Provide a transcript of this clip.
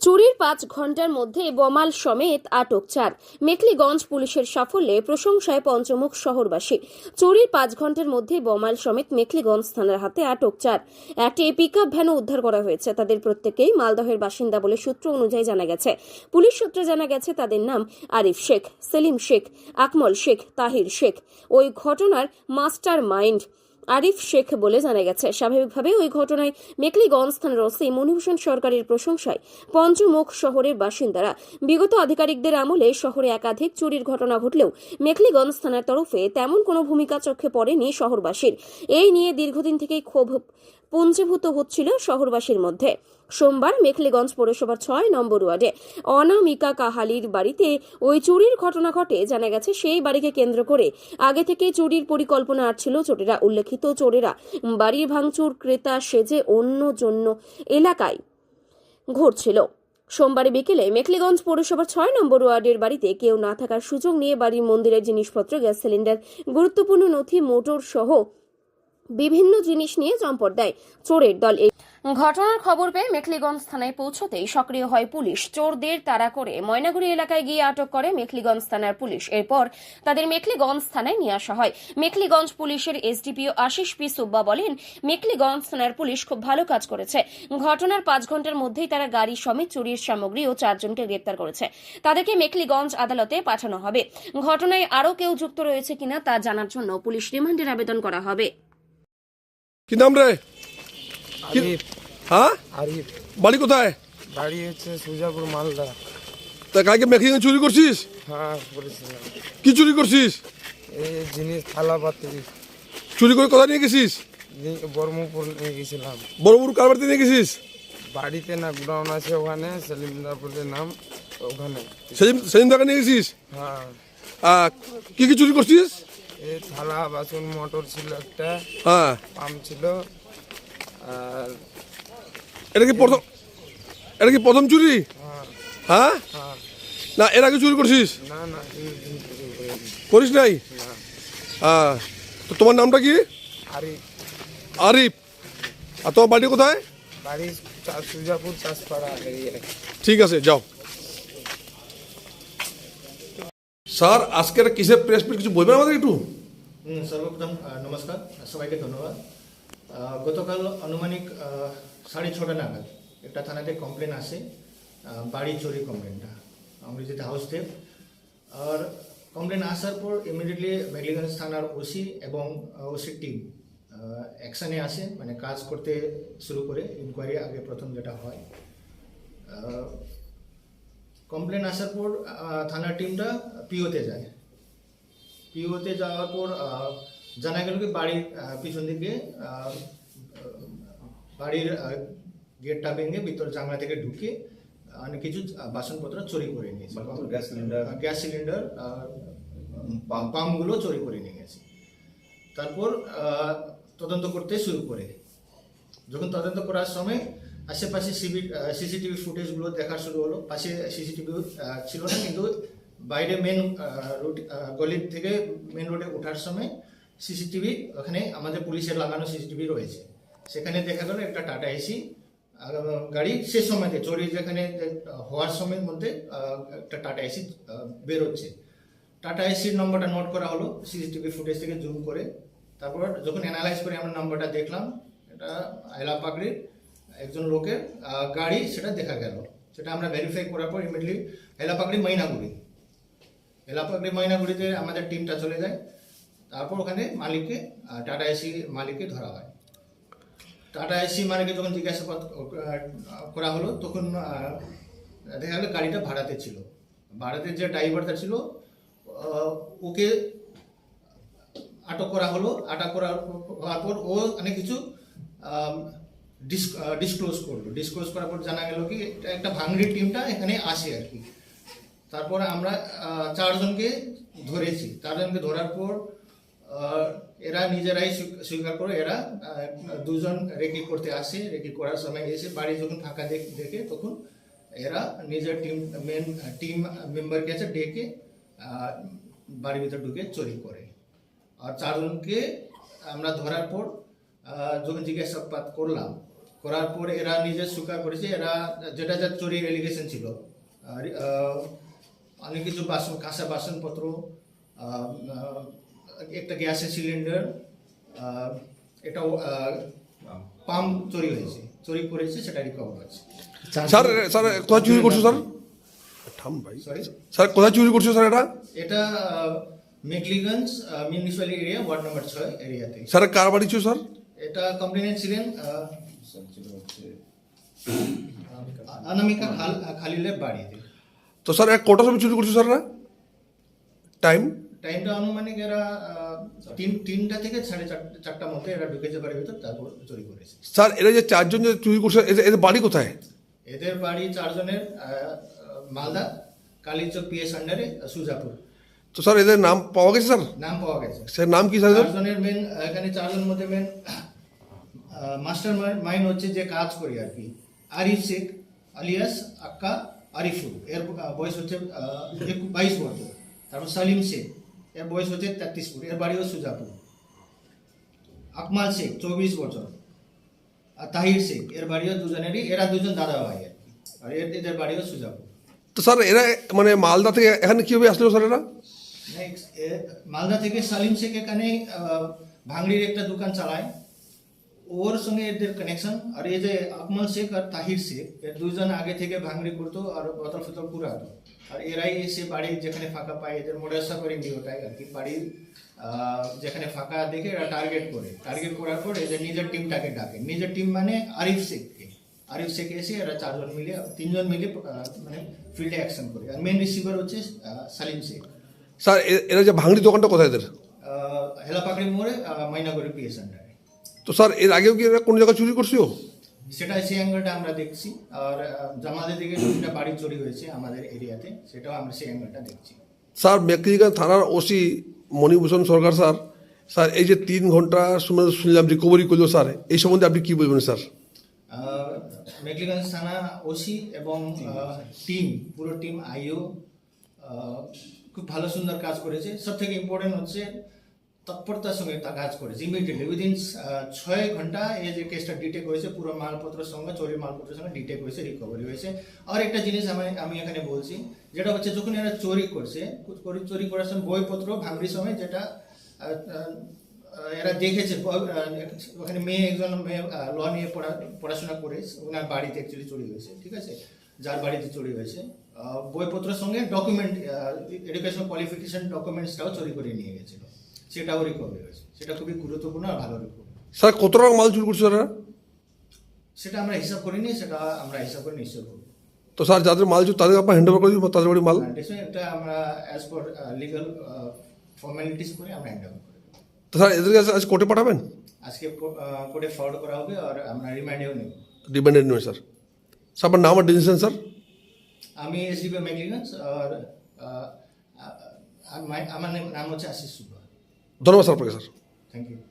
চুরির পাঁচ ঘণ্টার মধ্যে বমাল সমেত আটক চার। মেখলিগঞ্জ পুলিশের সাফল্যে প্রশংসায় পঞ্চমুখ শহরবাসী। চুরির পাঁচ ঘণ্টার মধ্যে বমাল সমেত মেখলিগঞ্জ থানার হাতে আটক চার। একটি পিক আপ ভ্যানও উদ্ধার করা হয়েছে। তাদের প্রত্যেকেই মালদহের বাসিন্দা বলে সূত্র অনুযায়ী জানা গেছে। পুলিশ সূত্রে জানা গেছে, তাদের নাম আরিফ শেখ, সেলিম শেখ, আকমল শেখ, তাহির শেখ। ওই ঘটনার মাস্টার মাইন্ড আরিফ শেখ বলে জানা গেছে স্বাভাবিকভাবে ওই ঘটনায় মেকলিগঞ্জ থানার ওসি মনিভূষণ সরকারের প্রশংসায় পঞ্চমুখ শহরের বাসিন্দারা বিগত আধিকারিকদের আমলে শহরে একাধিক চুরির ঘটনা ঘটলেও মেকলিগঞ্জ থানার তরফে তেমন কোনো ভূমিকা চোখে পড়েনি শহরবাসীর। এই নিয়ে দীর্ঘদিন থেকেই ক্ষোভ পুঞ্জীভূত হচ্ছিল শহরবাসীর মধ্যে। সোমবার মেখলিগঞ্জ পৌরসভার ছয় নম্বর ওয়ার্ডে অনামিকা কাহালির বাড়িতে ওই চুরির ঘটনা ঘটে। জানা গেছে, সেই বাড়িকে কেন্দ্র করে আগে থেকে চুরির পরিকল্পনা ছিল চোরেরা। উল্লেখিত, চোরেরা বাড়ির ভাঙচুর, ক্রেতা সেজে অন্য জন্য এলাকায় ঘটছিল সোমবার বিকেলে মেখলিগঞ্জ পৌরসভার ছয় নম্বর ওয়ার্ডের বাড়িতে কেউ না থাকার সুযোগ নিয়ে বাড়ির মন্দিরের জিনিসপত্র, গ্যাস সিলিন্ডার, গুরুত্বপূর্ণ নথি, মোটর সহ বিভিন্ন জিনিস নিয়ে চম্পট দেয় চোরের দল। এই ঘটনার খবর পেয়ে মেখলিগঞ্জ থানায় পৌঁছতেই সক্রিয় হয় পুলিশ। চোরদের তাড়া করে ময়নাগুড়ি এলাকায় গিয়ে আটক করে মেখলিগঞ্জ থানার পুলিশ। এরপর তাদের মেখলিগঞ্জ থানায় নিয়ে আসা হয়। মেখলিগঞ্জ পুলিশের এসডিপিও আশিস পি সুব্বা বলেন, মেখলিগঞ্জ থানার পুলিশ খুব ভালো কাজ করেছে। ঘটনার পাঁচ ঘণ্টার মধ্যেই তারা গাড়ি সমেত চুরির সামগ্রী ও চারজনকে গ্রেপ্তার করেছে। তাদেরকে মেখলিগঞ্জ আদালতে পাঠানো হবে। ঘটনায় আরও কেউ যুক্ত রয়েছে কিনা তা জানার জন্য পুলিশ রিমান্ডের আবেদন করা হবে। কি নাম রে? হ্যাঁ? আরিফ। বাড়ি কোথায়? বাড়ি হচ্ছে সুজাপুর মালদা। তা কালকে মেকিং চুরি করছিস? হ্যাঁ করেছিলাম কি চুরি করছিস? এই জিনিস থালা পাত্রি চুরি করে কোথায় নিয়ে গেছিস? বর্মপুর নিয়ে গেছিলাম। বড়বুর কার বাড়িতে নিয়ে গেছিস? বাড়িতে না গ্রাউন্ড আছে ওখানে সেলিমদা বলে নাম ওখানে। সেদিন টাকা নিয়ে গেছিস? হ্যাঁ। কি কি চুরি করছিস? এই থালা বাসন মোটর ছিল একটা হ্যাঁ। পাম্প ছিল আর এটা কি প্রথম এটা কি প্রথম চুরি? হ্যাঁ? না এর আগে চুরি করছিস? না না। করিস নাই? হ্যাঁ। তো তোমার নামটা কি? আরিফ। আরিফ। আর তোমার বাড়ি কোথায়? বাড়ি সুজাপুর চাষপাড়া ঠিক আছে যাও। স্যার, আজকের কিসের প্রেস মিট কিছু বলবেন আমাদের একটু? সর্বপ্রথম নমস্কার, সবাইকে ধন্যবাদ। গতকাল আনুমানিক সাড়ে ছটা নাগাদ একটা থানাতে কমপ্লেন আসে বাড়ি চুরি কমপ্লেনটা ইংরেজিতে হাউস টেপ আর কমপ্লেন আসার পর ইমিডিয়েটলি মেঘলিগঞ্জ থানার ওসি এবং ওসি টিম অ্যাকশানে আসে মানে কাজ করতে শুরু করে ইনকোয়ারি আগে প্রথম যেটা হয়। কমপ্লেন আসার পর থানার টিমটা পিওতে যায়। পিওতে যাওয়ার পর জানা গেল কি বাড়ির পিছন দিকে বাড়ির গেটটা ভেঙে ভিতর জানলা থেকে ঢুকে অনেক কিছু বাসনপত্র চুরি করে নিয়েছে। Gas cylinder. গ্যাস সিলিন্ডার পাম্পগুলো চুরি করে নিয়ে গেছে। তারপর তদন্ত করতে শুরু করে। যখন তদন্ত করার সময় আশেপাশে সিবি সিসিটিভি ফুটেজগুলো দেখা শুরু হলো। পাশে সিসিটিভি ছিল না, কিন্তু বাইরে মেন রুট গলির থেকে মেন রোডে ওঠার সময় সিসিটিভি ওখানে আমাদের পুলিশের লাগানো সিসিটিভি রয়েছে। সেখানে দেখা গেল একটা টাটা এসি গাড়ি সে সময়তে, চুরি যেখানে হওয়ার সময়ের মধ্যে একটা টাটা এসি বেরোচ্ছে। টাটা এসির নম্বরটা নোট করা হলো সিসিটিভি ফুটেজ থেকে জুম করে। তারপর যখন অ্যানালাইজ করে আমরা নম্বরটা দেখলাম, এটা আয়লা পাগড়ির একজন লোকের গাড়ি সেটা দেখা গেল। সেটা আমরা ভেরিফাই করার পর ইমিডিয়েটলি এলাপাগড়ি মাইনাগুড়ি। এলাপাগড়ি ময়নাগুড়িতে আমাদের টিমটা চলে যায়। তারপর ওখানে মালিককে টাটা এসি মালিককে ধরা হয়। টাটা এসি মালিককে যখন জিজ্ঞাসাবাদ আহ, করা হলো তখন দেখা গেল গাড়িটা ভাড়াতে ছিল। ভাড়াতে যে ড্রাইভারটা ছিল ওকে আটক করা হলো। আটক করার পর ও অনেক কিছু ডিসক্লোজ করল ডিসক্লোজ করার পর জানা গেল কি একটা ভাঙড়ি টিমটা এখানে আসে আর কি। তারপর আমরা চারজনকে ধরেছি। চারজনকে ধরার পর এরা নিজেরাই স্বীকার করে এরা দুজন রেকি করতে আসে। রেকি করার সময় এসে বাড়ি যখন ফাঁকা দেখ- তখন এরা নিজের টিম মেন টিম মেম্বারকে আছে, ডেকে বাড়ির ভিতরে ঢুকে চুরি করে। আর চারজনকে আমরা ধরার পর যখন জিজ্ঞাসাবাদ করলাম করার পর এরা নিজে স্বীকার করেছে এরা যেটা যা চুরির এলিগেশন ছিল। আর অনেক কিছু বাসন কাঁচা বাসনপত্র একটা গ্যাসের সিলিন্ডার এটা পাম্প চুরি হয়েছে। চুরি করেছে সেটা রিকভার হয়েছে। স্যার স্যার কোথায় চুরি করছ স্যার? থাম ভাই। সরি স্যার কোথায় চুরি করছ স্যার এটা? এটা Mekliganj municipality area ward number ছয় এরিয়াতে স্যার কার বাড়ি ছিল স্যার? এটা কমপ্লেনেন্ট ছিলেন অনামিকা খাল খালিলের বাড়িতে তো স্যার কটার সময় চুরি করছ স্যার এরা টাইম টাইমটা আনুমানিক এরা তিন তিনটা থেকে সাড়ে চারটা চারটার মধ্যে এরা ঢুকেছে বাড়ির ভিতর তারপর চুরি করেছে। স্যার এরা যে চারজন যে চুরি করছে এদের এদের বাড়ি কোথায়? এদের বাড়ি চারজনের মালদা কালীচক পিএস আন্ডারে সুজাপুর। তো স্যার এদের নাম পাওয়া গেছে স্যার? নাম পাওয়া গেছে। স্যার নাম কি স্যার? চারজনের মেন এখানে চারজন মধ্যে মেন মাস্টার মাইন্ড হচ্ছে যে কাজ করি আর কি। আরিফ শেখ আলিয়াস আক্কা আরিফুল। এর বয়স হচ্ছে বাইশ বছর। তারপর সালিম শেখ এর বয়স হচ্ছে তেত্রিশপুর এর বাড়িও সুজাপুর। আকমাল শেখ চব্বিশ বছর। আর তাহির শেখ এর বাড়িও দুজনেরই এরা দুজন দাদা ভাই আর কি। আর এর- এদের বাড়িও সুজাপুর। তো স্যার এরা মানে মালদা থেকে এখানে কীভাবে আসলো স্যার এরা? নেক্সট মালদা থেকে সালিম শেখ এখানে ভাঙড়ির একটা দোকান চালায়। ওর সঙ্গে এদের কানেকশন আর এই যে আকমল শেখ আর তাহির শেখ এর দুজন আগে থেকে ভাঙড়ি করতো আর বতল ফতল কুড়াতো। আর এরাই এসে বাড়ির যেখানে ফাঁকা পায় এদের মোডাসা করে নিয়ে ওটাই আর কি। বাড়ির যেখানে ফাঁকা দেখে এরা টার্গেট করে। টার্গেট করার পর এদের নিজের টিমটাকে ডাকে। নিজের টিম মানে আরিফ শেখকে। আরিফ শেখ এসে এরা চারজন মিলে তিনজন মিলে মানে ফিল্ডে অ্যাকশন করে। আর মেন রিসিভার হচ্ছে সালিম শেখ। স্যার এরা যে ভাঙড়ি দোকানটা কোথায় এদের? হেলাপাকড়ি মোড়ে মাইনাগরি পিএস সেন্টারে তো স্যার এর আগেও কি এরা কোনো জায়গায় চুরি করছিল? সেটা সেই অ্যাঙ্গেলটা আমরা দেখছি। আর আহ, জামালদের দিকে দুটা বাড়ি চুরি হয়েছে আমাদের এরিয়াতে। সেটাও আমরা সেই অ্যাঙ্গেলটা দেখছি। স্যার মেকলিগান থানার OC Manibhushan Sarkar sir. Sir এই যে তিন ঘণ্টা সময় শুনলাম রিকভারি করল স্যার। এই সম্বন্ধে আপনি কি বলবেন স্যার? মেকলিগঞ্জ থানা ওসি এবং টিম পুরো টিম আইও খুব ভালো সুন্দর কাজ করেছে। সব থেকে ইম্পর্টেন্ট হচ্ছে তৎপরতার সঙ্গে তা কাজ করেছে ইমিডিয়েটলি উইদিন ছয় ঘণ্টা এই যে কেসটা ডিটেক হয়েছে, পুরো মালপত্রের সঙ্গে চোরি মালপত্রের সঙ্গে ডিটেক হয়েছে রিকভারি হয়েছে। আর একটা জিনিস আমি আমি এখানে বলছি, যেটা হচ্ছে যখন এরা চুরি করছে চুরি- করার সময় বইপত্র ভাঙড়ির সময় যেটা এরা দেখেছে ওখানে মেয়ে, একজন মেয়ে ল নিয়ে পড়া, পড়াশোনা করে, ওনার বাড়িতে অ্যাকচুয়ালি চুরি হয়েছে, ঠিক আছে? যার বাড়িতে চুরি হয়েছে। বইপত্রের সঙ্গে ডকুমেন্ট এডুকেশন কোয়ালিফিকেশন ডকুমেন্টসটাও চুরি করে নিয়ে গেছিল। সেটাও রিকভারি হয়েছে সেটা খুবই গুরুত্বপূর্ণ আর ভালো রিকভারি স্যার কত টাকা মাল চুরি করছে স্যার সেটা আমরা হিসাব করিনি সেটা আমরা হিসাব করে নিশ্চয় করব। তো স্যার যাদের মাল চুরি তাদের আপনার হ্যান্ড ওভার করে দিব তাদের বাড়ি মাল? Definitely এটা আমরা অ্যাজ পার লিগাল ফর্মালিটিস করে আমরা হ্যান্ড করে দেবো। তো স্যার এদেরকে আজ- আজ কোর্টে পাঠাবেন? আজকে কোর্টে ফরওয়ার্ড করা হবে আর আমরা রিমাইন্ডেও নেব। ডিপেন্ডেন্ট নেবেন স্যার। স্যার আপনার নাম আর ডিসিশন স্যার? আমি এসডিপি ম্যাগলিগঞ্জ আর আমার নাম হচ্ছে আশিস সুব্বা ধন্যবাদ স্যার আপনাকে স্যার থ্যাংক ইউ